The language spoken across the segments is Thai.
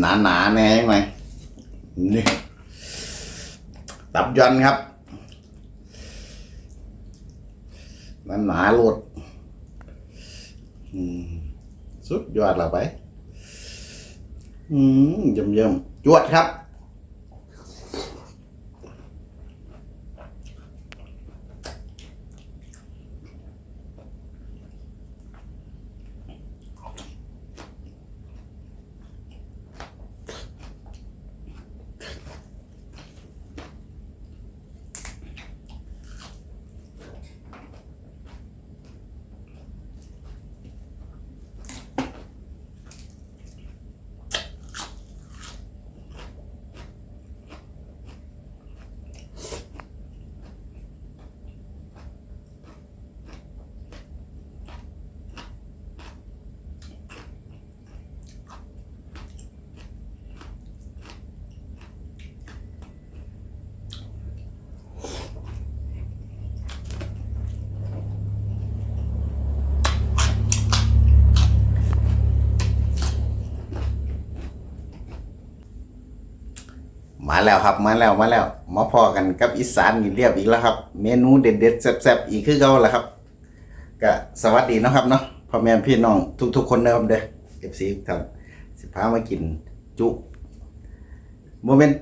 หนาหนาๆแน่ไหมนี่ตับยอนครับหนาหนาโลดสุดยอดเราไป อืมยืมเยี่ยมๆจวดครับ มาแล้วครับมาแล้วมาแล้วมาพอกันกับอีสานนี่เรียบอีกแล้วครับ เมนูเด็ดๆแซ่บๆอีกคือเก่าแล้วครับก็สวัสดีนะครับเนาะพ่อแม่พี่น้องทุกๆคนนะครับเด้อเอฟซีทุกท่านสิพามากินจุโมเมนต์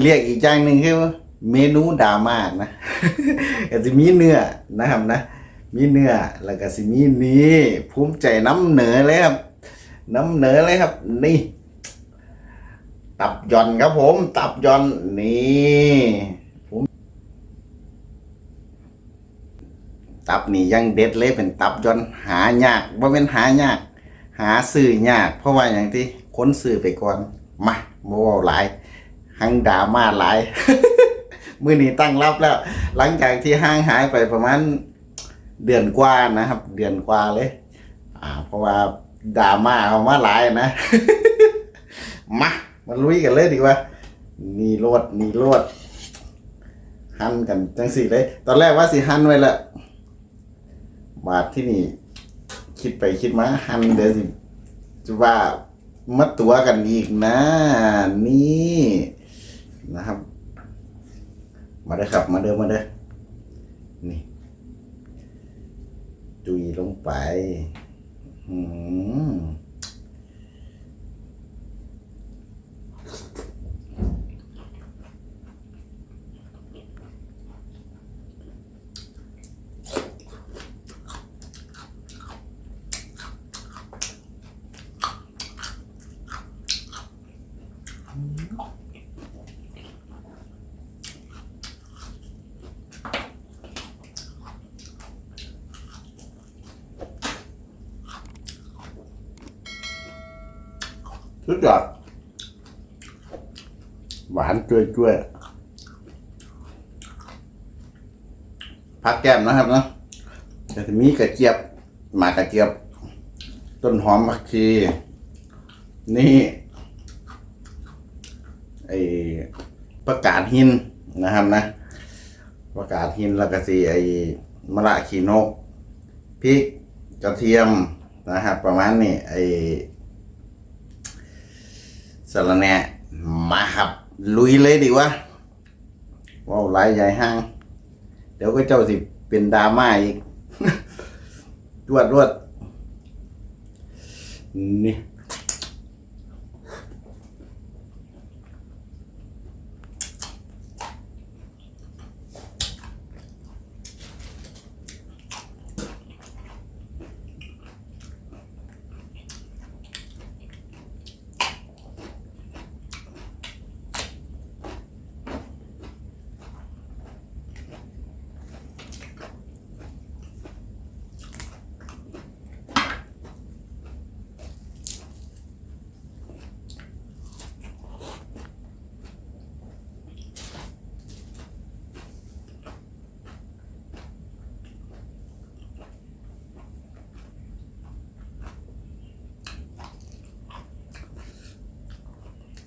เรียกอีกอย่างหนึ่งคือเมนูดราม่านะก็จะมีเนื้อนะครับนะ มีเนื้อแล้วก็สิมีนี่ภูมิใจน้ำเหนือเลยครับน้ำเหนือเลยครับนี่ ตับยอนครับผม ตับยอนนี่ผมตับนี่ยังเด็ดเลยเป็นตับยอนหายากว่าเป็นหายาก หาซื้อยาก เพราะว่าอย่างที่ค้นซื้อไปก่อนมาโมเอาหลายหังดามาหลายมือนี้ตั้งรับแล้ว หลังจากที่ห้างหายไปประมาณเดือนกว่านะครับ เดือนกว่าเลย อ่า เพราะว่าดามาเขามาหลายนะ มา มาลุยกันเลยดีกว่า นี่โลดนี่โลดหั่นกันจังสี่เลย ตอนแรกว่าสิหั่นไว้ละบาทที่นี่ คิดไปคิดมาหั่นเดี๋ยวสิจะว่ามัดตัวกันอีกนะ นี่นะครับ มาเด้อครับมาเด้อมาเด้อนี่จุยลงไป อืม สุดยอดหวานจุยจุยๆผักแก้มนะครับเนาะจะมีกระเจี๊ยบหมากกระเจี๊ยบ ต้นหอมผักชี นี่ไอประกาศหินนะครับนะ ประกาศหินแล้วก็สีไอมะระขีนกพริกกระเทียมนะครับ ประมาณนี้ไอ สารแน่มาครับลุยเลยดีวะว้าวหลายใหญ่ห้าง เดี๋ยวก็เจ้าสิเป็นดราม่าอีกรวดรวดนี่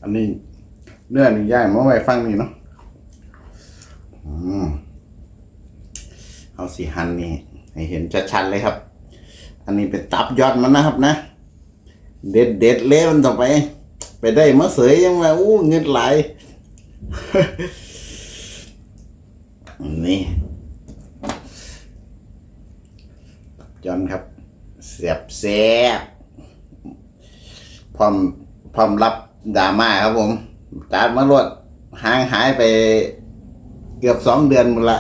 อันนี้เนื้อนี่ย่างมาไว้ฟังนี่เนาะอืมเอาสีหันนี่ให้เห็นชัดๆเลยครับ อันนี้เป็นตับยอดมันนะครับนะ เด็ดเด็ดเลยมันต่อไป ไปได้มาเสยยังมาอู้เงินไหลนี่จอนครับเสียบแซ่บพร้อมพร้อมรับ ดราม่าครับผมตาดมาลวดห่างหายไปเกือบสองเดือนหมดละ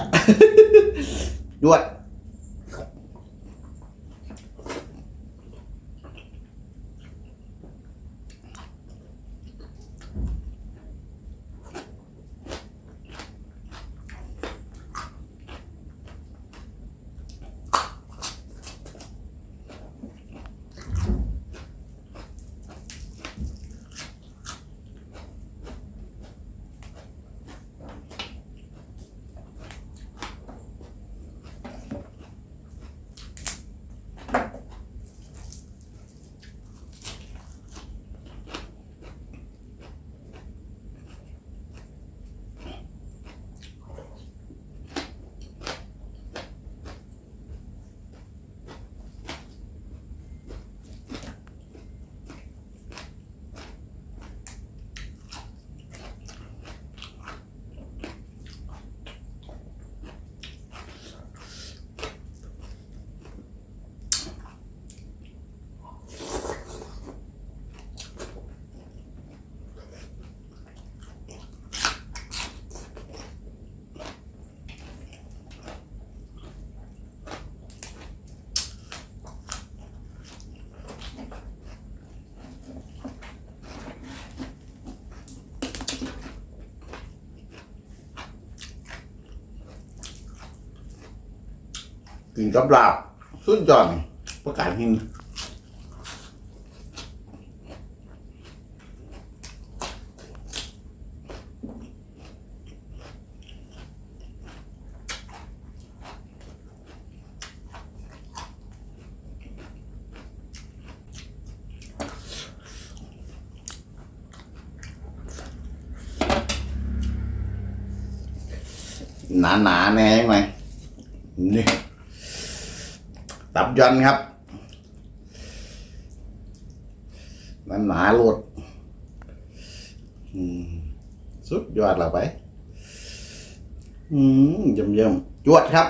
ยวด กินกับลาบสุดยอดประกาศหินหนาหนาๆแน่ไหมนี่ ตับยันครับมันหนาโลดสุดยอดเราไป อืมเยี่ยมเยี่ยมจวดครับ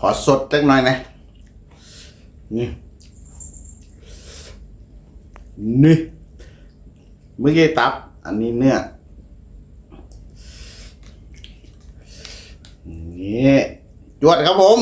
ขอสดเล็กหน่อยนะ นี่ นี่ เมื่อกี้ตับ อันนี้เนื้อ นี่ จวดครับผม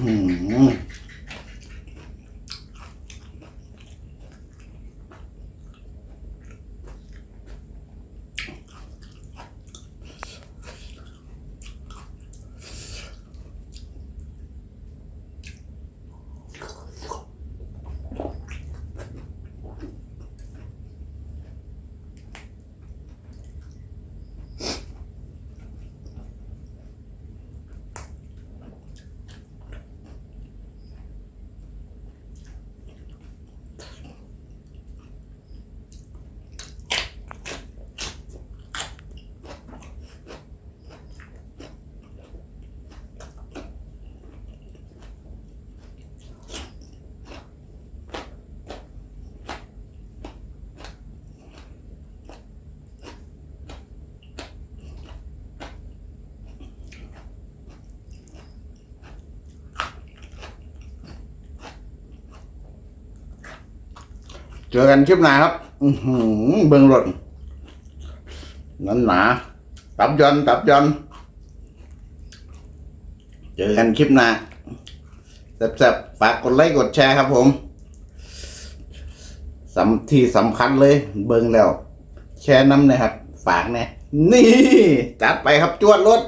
อื้ เจอกันคลิปหน้าครับ อือหือเบิ่งรถนั้นหนา ตับยอนตับยอนเจอกันคลิปหน้าแซ่บๆฝากกดไลค์กดแชร์ครับผมสำที่สำคัญเลย เบิ่งแล้ว แชร์น้ำนะครับ ฝากแน่นี่ จัดไปครับจวดรถ